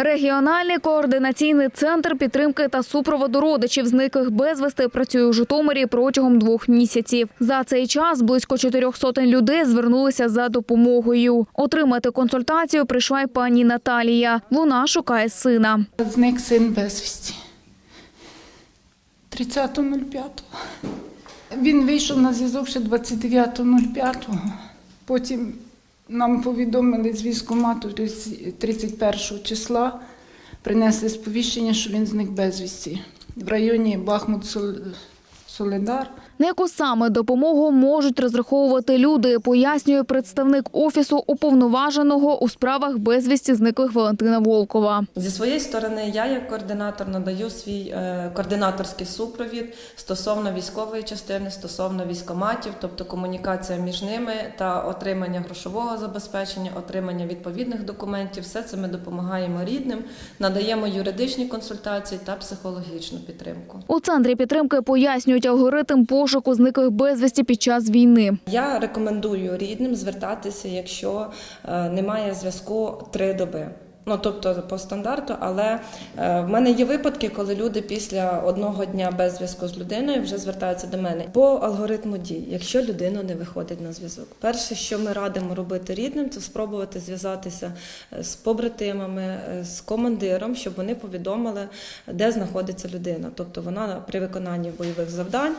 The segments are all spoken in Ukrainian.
Регіональний координаційний центр підтримки та супроводу родичів зниклих безвісти працює у Житомирі протягом двох місяців. За цей час близько чотирьох сотень людей звернулися за допомогою. Отримати консультацію прийшла й пані Наталія. Вона шукає сина. Зник син безвісті. 30.05. Він вийшов на зв'язок ще 29.05. Потім нам повідомили з військомату 31 числа, принесли сповіщення, що він зник безвісті. В районі Бахмут-Соледар. На яку саме допомогу можуть розраховувати люди, пояснює представник офісу уповноваженого у справах безвісті зниклих Валентина Волкова. Зі своєї сторони, я як координатор надаю свій е, координаторський супровід стосовно військової частини, стосовно військоматів, тобто комунікація між ними та отримання грошового забезпечення, отримання відповідних документів. Все це ми допомагаємо рідним, надаємо юридичні консультації та психологічну підтримку. У центрі підтримки пояснюють алгоритм пошуку зниклих безвісті під час війни. Я рекомендую рідним звертатися, якщо е, немає зв'язку три доби. Ну, тобто по стандарту, але е, в мене є випадки, коли люди після одного дня без зв'язку з людиною вже звертаються до мене по алгоритму дій, якщо людина не виходить на зв'язок. Перше, що ми радимо робити рідним, це спробувати зв'язатися е, з побратимами, е, з командиром, щоб вони повідомили, де знаходиться людина. Тобто вона при виконанні бойових завдань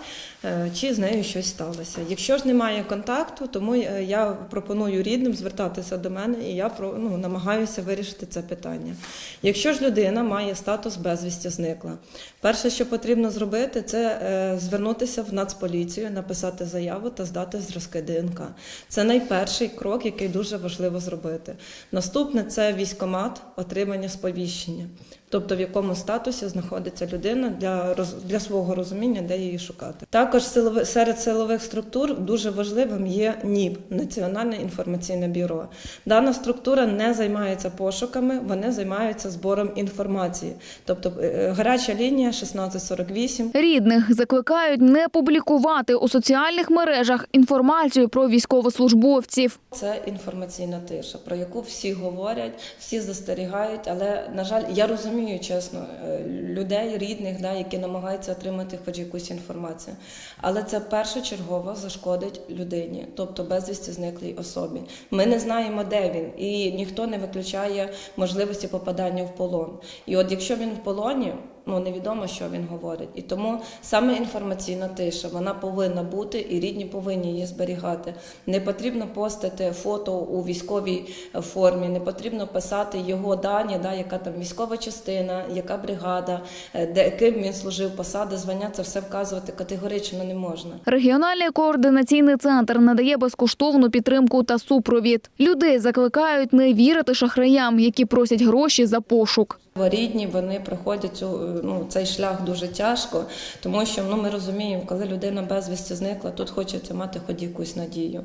чи з нею щось сталося. Якщо ж немає контакту, тому я пропоную рідним звертатися до мене, і я ну, намагаюся вирішити це питання. Якщо ж людина має статус безвісті зникла, перше, що потрібно зробити, це е, звернутися в Нацполіцію, написати заяву та здати зразки ДНК. Це найперший крок, який дуже важливо зробити. Наступне це військомат, отримання сповіщення. Тобто в якому статусі знаходиться людина для для свого розуміння, де її шукати. Також силови, серед силових структур дуже важливим є НІБ Національне інформаційне бюро. Дана структура не займається пошуками, вони займаються збором інформації. Тобто е, гаряча лінія 1648 Рідних закликають не публікувати у соціальних мережах інформацію про військовослужбовців. Це інформаційна тиша, про яку всі говорять, всі застерігають. Але на жаль, я розумію чесно е, людей, рідних, да, які намагаються отримати хоч якусь інформацію. Але це першочергово зашкодить людині, тобто безвісті зниклій особі. Ми не знаємо, де він, і ніхто не виключає можливості попадання в полон. І от якщо він в полоні. Ну, невідомо, що він говорить. І тому саме інформаційна тиша вона повинна бути, і рідні повинні її зберігати. Не потрібно постити фото у військовій формі, не потрібно писати його дані, да, яка там військова частина, яка бригада, е, де ким він служив, посади, звання. Це все вказувати категорично не можна. Регіональний координаційний центр надає безкоштовну підтримку та супровід. Людей закликають не вірити шахраям, які просять гроші за пошук. Рідні вони проходять цю, е, ну, цей шлях дуже тяжко, тому що ну, ми розуміємо, коли людина безвісті зникла, тут хочеться мати хоч якусь надію.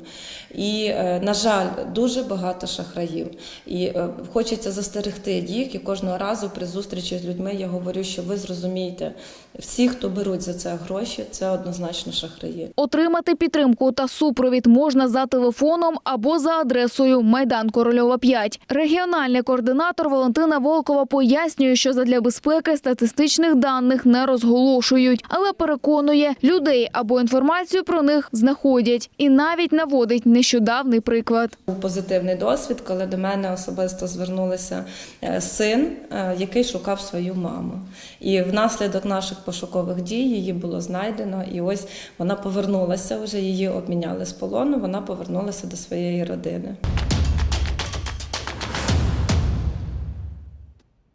І, е, на жаль, дуже багато шахраїв. І е, хочеться застерегти їх. І кожного разу при зустрічі з людьми я говорю, що ви зрозумієте, всі, хто беруть за це гроші, це однозначно шахраї. Отримати підтримку та супровід можна за телефоном або за адресою Майдан Корольова 5. Регіональний координатор Валентина Волкова пояснює, що задля безпеки статистичних даних не розголошують, але переконує, людей або інформацію про них знаходять і навіть наводить нещодавний приклад. Позитивний досвід, коли до мене особисто звернулися е, син, е, який шукав свою маму. І внаслідок наших пошукових дій її було знайдено, і ось вона повернулася вже, її обміняли з полону, вона повернулася до своєї родини.